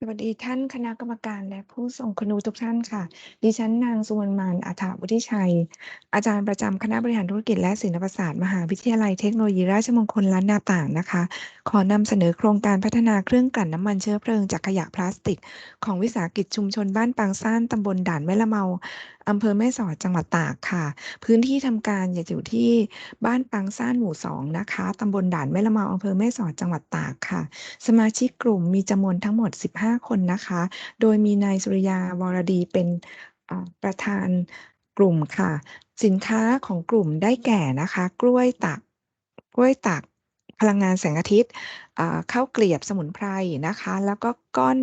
สวัสดีท่านคณะกรรมการและผู้ทรงคุณูทุกท่านค่ะ ดิฉันนางสุวรรณมานอาถาวุฒิชัย อาจารย์ประจำคณะบริหารธุรกิจและศิลปศาสตร์มหาวิทยาลัยเทคโนโลยีราชมงคลล้านนาต่างนะคะ ขอนำเสนอโครงการพัฒนาเครื่องกลั่นน้ำมันเชื้อเพลิงจากขยะพลาสติก ของวิสาหกิจชุมชนบ้านปางซ่านตำบลด่านแม่ละเมา อำเภอแม่สอดจังหวัดตากค่ะ พื้นที่ทำการอยู่ที่บ้านปางซ่านหมู่สองนะคะตำบลด่านแม่ละเมาอำเภอแม่สอดจังหวัดตากค่ะ สมาชิกกลุ่มมีจำนวนทั้งหมด 15 คนนะคะ โดยมีนายสุริยาวรดีเป็นประธานกลุ่มค่ะ สินค้าของกลุ่มได้แก่นะคะ กล้วยตัก กล้วยตัก พลังงานแสงอาทิตย์ข้าวเกลียบสมุนไพรนะคะ แล้วก็ก้อน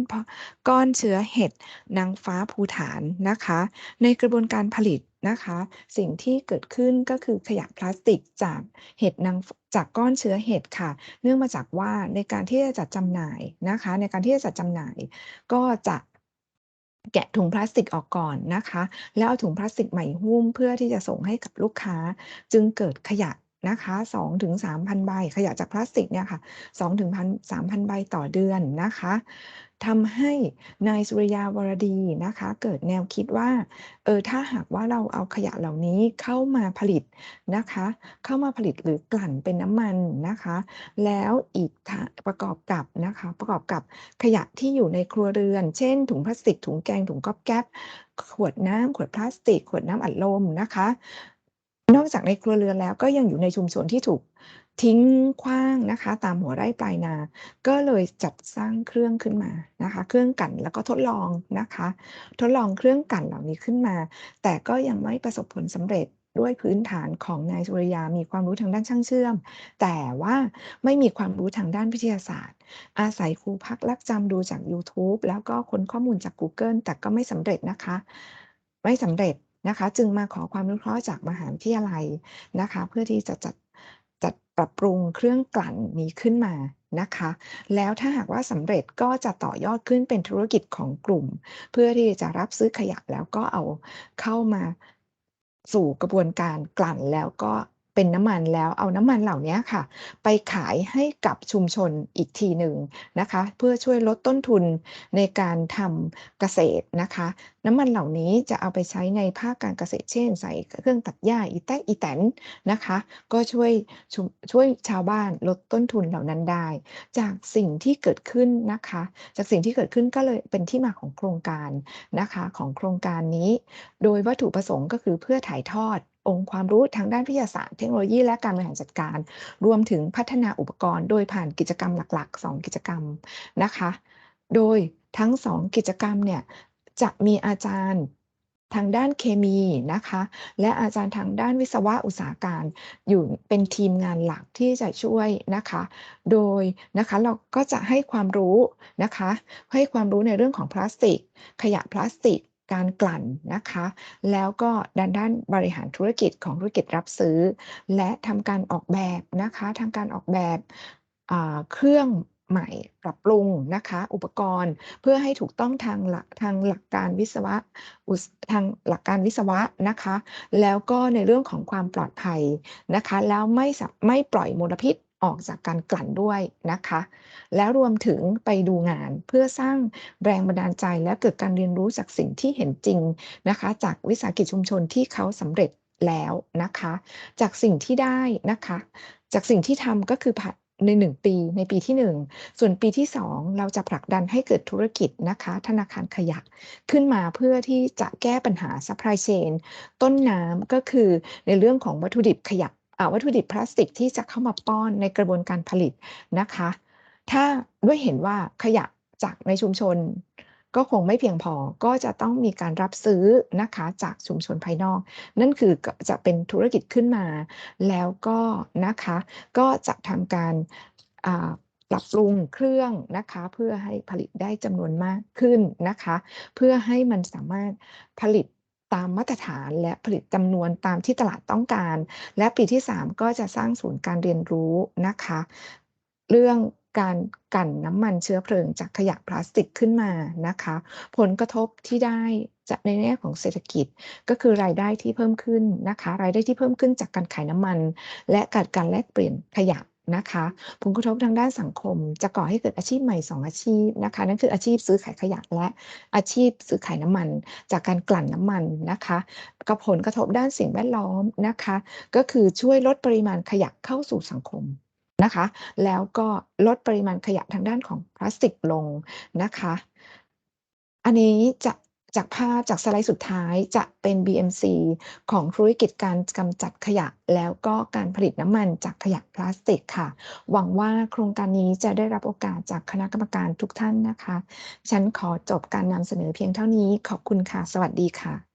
ก้อนเชื้อเห็ดนางฟ้าภูฐานนะคะ ในกระบวนการผลิตนะคะ สิ่งที่เกิดขึ้นก็คือขยะพลาสติกจากเห็ดนางจากก้อนเชื้อเห็ดค่ะ เนื่องมาจากว่าในการที่จะจัดจำหน่ายนะคะ ในการที่จะจัดจำหน่ายก็จะแกะถุงพลาสติกออกก่อนนะคะ แล้วเอาถุงพลาสติกใหม่หุ้มเพื่อที่จะส่งให้กับลูกค้า จึงเกิดขยะ นะคะ2ถึง3,000ใบ ขยะจากพลาสติกเนี่ยค่ะ2ถึง3,000ใบต่อเดือนนะคะทำให้นายสุริยาวรดีนะคะ เกิดแนวคิดว่าเออถ้าหากว่าเราเอาขยะเหล่านี้เข้ามาผลิตนะคะ เข้ามาผลิตหรือกลั่นเป็นน้ำมันนะคะ แล้วอีกประกอบกับนะคะประกอบกับขยะที่อยู่ในครัวเรือน เช่น ถุงพลาสติกถุงแกงถุงก๊อบแก๊บขวดน้ำขวดพลาสติก ขวดน้ำอัดลมนะคะ นอกจากในครัวเรือนแล้วก็ยังอยู่ในชุมชนที่ถูกทิ้งขว้างนะคะ ตามหัวไร่ปลายนา ก็เลยจัดสร้างเครื่องขึ้นมานะคะ เครื่องกันแล้วก็ทดลองนะคะ ทดลองเครื่องกันเหล่านี้ขึ้นมา แต่ก็ยังไม่ประสบผลสำเร็จด้วยพื้นฐานของนายสุริยา มีความรู้ทางด้านช่างเชื่อม แต่ว่าไม่มีความรู้ทางด้านวิทยาศาสตร์ อาศัยครูพักลักจำดูจาก YouTube แล้วก็ค้นข้อมูลจาก Google แต่ก็ไม่สำเร็จนะคะ ไม่สำเร็จ นะคะ จึงมาขอความรู้เคราะห์จากมหาวิทยาลัยนะคะ เพื่อที่จะจัดจัดปรับปรุงเครื่องกลั่นนี้ขึ้นมานะคะ แล้วถ้าหากว่าสำเร็จก็จะต่อยอดขึ้นเป็นธุรกิจของกลุ่ม เพื่อที่จะรับซื้อขยะแล้วก็เอาเข้ามาสู่กระบวนการกลั่นแล้วก็ เป็นน้ำมันแล้วเอาน้ำมันเหล่านี้ค่ะ ไปขายให้กับชุมชนอีกทีหนึ่งนะคะ เพื่อช่วยลดต้นทุนในการทำเกษตรนะคะ น้ำมันเหล่านี้จะเอาไปใช้ในภาคการเกษตรเช่น ใส่เครื่องตัดหญ้าอีแตกอีแตนนะคะ ก็ช่วยช่วยชาวบ้านลดต้นทุนเหล่านั้นได้ จากสิ่งที่เกิดขึ้นนะคะ จากสิ่งที่เกิดขึ้นก็เลยเป็นที่มาของโครงการนะคะของโครงการนี้ โดยวัตถุประสงค์ก็คือเพื่อถ่ายทอด องค์ความรู้ทางด้านวิทยาศาสตร์เทคโนโลยีและการบริหารจัดการ รวมถึงพัฒนาอุปกรณ์ โดยผ่านกิจกรรมหลัก ๆ 2 กิจกรรมนะคะ โดยทั้ง 2 กิจกรรมเนี่ยจะมีอาจารย์ทางด้านเคมีนะคะ และอาจารย์ทางด้านวิศวะอุตสาหการอยู่เป็นทีมงานหลักที่จะช่วยนะคะ โดยนะคะเราก็จะให้ความรู้นะคะ ให้ความรู้ในเรื่องของพลาสติก ขยะพลาสติก การกลั่นนะคะ แล้วก็ด้านด้านบริหารธุรกิจของธุรกิจรับซื้อ และทำการออกแบบนะคะทำการออกแบบเครื่องใหม่ปรับปรุงนะคะ อุปกรณ์เพื่อให้ถูกต้องทางหลักทางหลักการวิศวะทางหลักการวิศวะนะคะ แล้วก็ในเรื่องของความปลอดภัยนะคะ แล้วไม่ไม่ปล่อยมลพิษ ออกจากการกลั่นด้วยนะคะ แล้วรวมถึงไปดูงานเพื่อสร้างแรงบันดาลใจและเกิดการเรียนรู้จากสิ่งที่เห็นจริงนะคะ จากวิสาหกิจชุมชนที่เขาสำเร็จแล้วนะคะ จากสิ่งที่ได้นะคะ จากสิ่งที่ทำก็คือใน 1 ปีในปีที่ 1 ส่วนปีที่ 2 เราจะผลักดันให้เกิดธุรกิจนะคะ ธนาคารขยะขึ้นมาเพื่อที่จะแก้ปัญหา supply chain ต้นน้ำก็คือในเรื่องของวัตถุดิบขยะ วัตถุดิบพลาสติกที่จะเข้ามาป้อนในกระบวนการผลิตนะคะ ถ้าด้วยเห็นว่าขยะจากในชุมชนก็คงไม่เพียงพอ ก็จะต้องมีการรับซื้อนะคะจากชุมชนภายนอก นั่นคือจะเป็นธุรกิจขึ้นมา แล้วก็นะคะก็จะทำการปรับปรุงเครื่องนะคะเพื่อให้ผลิตได้จำนวนมากขึ้นนะคะ เพื่อให้มันสามารถผลิต ตามมาตรฐานและผลิตจำนวนตามที่ตลาดต้องการ และปีที่ 3 ก็จะสร้างศูนย์การเรียนรู้นะคะ เรื่องการกั่นน้ำมันเชื้อเพลิงจากขยะพลาสติกขึ้นมานะคะ ผลกระทบที่ได้จะในแง่ของเศรษฐกิจก็คือรายได้ที่เพิ่มขึ้นนะคะ รายได้ที่เพิ่มขึ้นจากการขายน้ำมัน และการการแลกเปลี่ยนขยะ นะคะผลกระทบทางด้านสังคม จะก่อให้เกิดอาชีพใหม่ 2 อาชีพนะคะ นั่นคืออาชีพซื้อขายขยะและอาชีพซื้อขายน้ำมัน จากการกลั่นน้ำมันนะคะกับผลกระทบด้านสิ่งแวดล้อมนะคะ ก็คือช่วยลดปริมาณขยะเข้าสู่สังคมนะคะ แล้วก็ลดปริมาณขยะทางด้านของพลาสติกลงนะคะ อันนี้จะ จากภาพจากสไลด์สุดท้ายจะเป็น BMC ของธุรกิจการกำจัดขยะ แล้วก็การผลิตน้ำมันจากขยะพลาสติกค่ะ หวังว่าโครงการนี้จะได้รับโอกาสจากคณะกรรมการทุกท่านนะคะ ฉันขอจบการนำเสนอเพียงเท่านี้ ขอบคุณค่ะ สวัสดีค่ะ